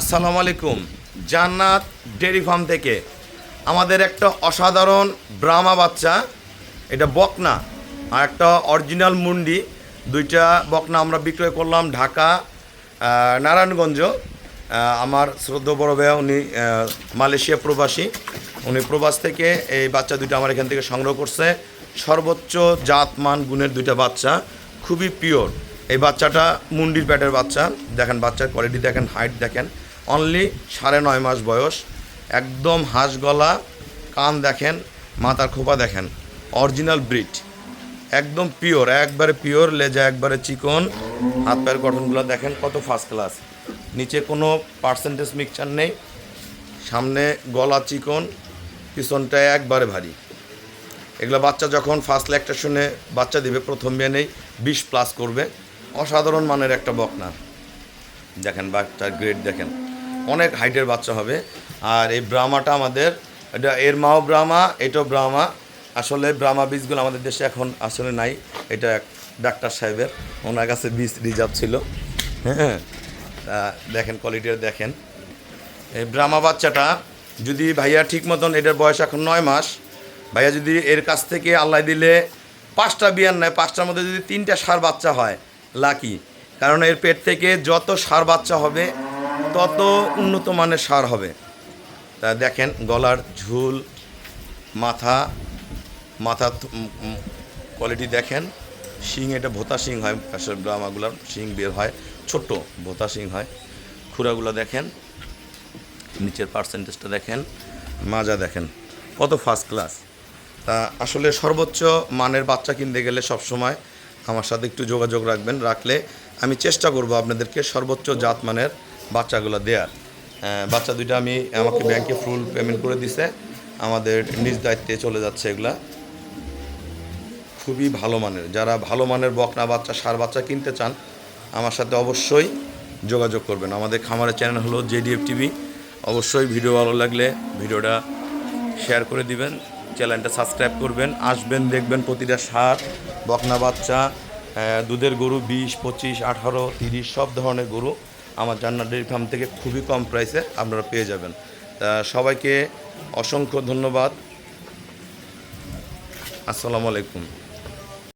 আসসালামু আলাইকুম। জান্নাত ডেয়ারি ফার্ম থেকে। আমাদের একটা অসাধারণ ব্রাহ্মা বাচ্চা, এটা বকনা, আর একটা অরিজিনাল মুন্ডি। দুইটা বকনা আমরা বিক্রয় করলাম ঢাকা নারায়ণগঞ্জ। আমার শ্রদ্ধ বড় ভাইয়া, উনি মালয়েশিয়া প্রবাসী। উনি প্রবাস থেকে এই বাচ্চা দুইটা আমার এখান থেকে সংগ্রহ করছে। সর্বোচ্চ জাত মান গুণের দুইটা বাচ্চা, খুবই পিওর এই বাচ্চাটা মুন্ডির প্যাটের বাচ্চা। দেখেন বাচ্চার কোয়ালিটি দেখেন হাইট দেখেন অনলি সাড়ে নয় মাস বয়স। একদম হাঁস গলা, কান দেখেন, মাথার খোপা দেখেন। অরিজিনাল ব্রিড একদম পিওর একবারে পিওর লেজা, একবারে চিকন। হাত পায়ের গঠনগুলো দেখেন কত ফার্স্ট ক্লাস নিচে কোনো পার্সেন্টেজ মিক্সচার নেই। সামনে গলা চিকন পিছনটায় একবারে ভারী। এগুলো বাচ্চা যখন ফার্স্ট ল্যাকটেশনে বাচ্চা দিবে, প্রথম বিয়ানেই বিশ প্লাস করবে। অসাধারণ মানের একটা বকনা। দেখেন বাচ্চার গ্রেড দেখেন। অনেক হাইটের বাচ্চা হবে। আর এই ব্রাহ্মাটা আমাদের, এটা এর মাও ব্রাহ্মা, এটাও ব্রাহ্মা। আসলে ব্রাহ্মা বীজগুলো আমাদের দেশে এখন আসলে নাই। এটা এক ডাক্তার সাহেবের, ওনার কাছে বীজ রিজার্ভ ছিল। হ্যাঁ দেখেন কোয়ালিটিটা দেখেন। এই ব্রাহ্মা বাচ্চাটা যদি ভাইয়া ঠিক মতন এটার বয়স এখন নয় মাস, ভাইয়া যদি এর কাছ থেকে আল্লাহ দিলে পাঁচটা বিয়ান নেয়, পাঁচটার মধ্যে যদি তিনটা সার বাচ্চা হয়, লাকি। কারণ এর পেট থেকে যত সার বাচ্চা হবে তত উন্নত মানের সার হবে। তা দেখেন, গলার ঝুল, মাথা মাথা কোয়ালিটি দেখেন। শিং, এটা ভোতা শিং হয় আসলে ব্রাহ্মাগুলার শিং বের হয়, ছোট্ট ভোতা শিং হয়। খুরাগুলো দেখেন, নিচের পার্সেন্টেজটা দেখেন, মাজা দেখেন, কত ফার্স্ট ক্লাস তা আসলে সর্বোচ্চ মানের বাচ্চা কিনতে গেলে সব সময় আমার সাথে একটু যোগাযোগ রাখবেন, রাখলে আমি চেষ্টা করব আপনাদেরকে সর্বোচ্চ জাত মানের বাচ্চাগুলো দেয়ার। আহ, বাচ্চা দুইটা আমি আমাকে ব্যাংকে ফুল পেমেন্ট করে দিছে। আমাদের নিজ দায়িত্বে চলে যাচ্ছে এগুলা। খুবই ভালো মানের। যারা ভালো মানের বকনা বাচ্চা সার বাচ্চা কিনতে চান আমার সাথে অবশ্যই যোগাযোগ করবেন। আমাদের খামারের চ্যানেল হলো জেডিএফ টিভি। অবশ্যই ভিডিও ভালো লাগলে ভিডিওটা শেয়ার করে দিবেন চ্যানেলটা সাবস্ক্রাইব করবেন। আসবেন দেখবেন প্রতিটা সার বকনা বাচ্চা দুধের গরু বিশ পঁচিশ আঠারো তিরিশ সব ধরনের গরু। আমার জান্নার ডেয়ারি ফার্ম থেকে খুবই কম প্রাইসে আপনারা পেয়ে যাবেন। তা সবাইকে অসংখ্য ধন্যবাদ। আসসালামু আলাইকুম।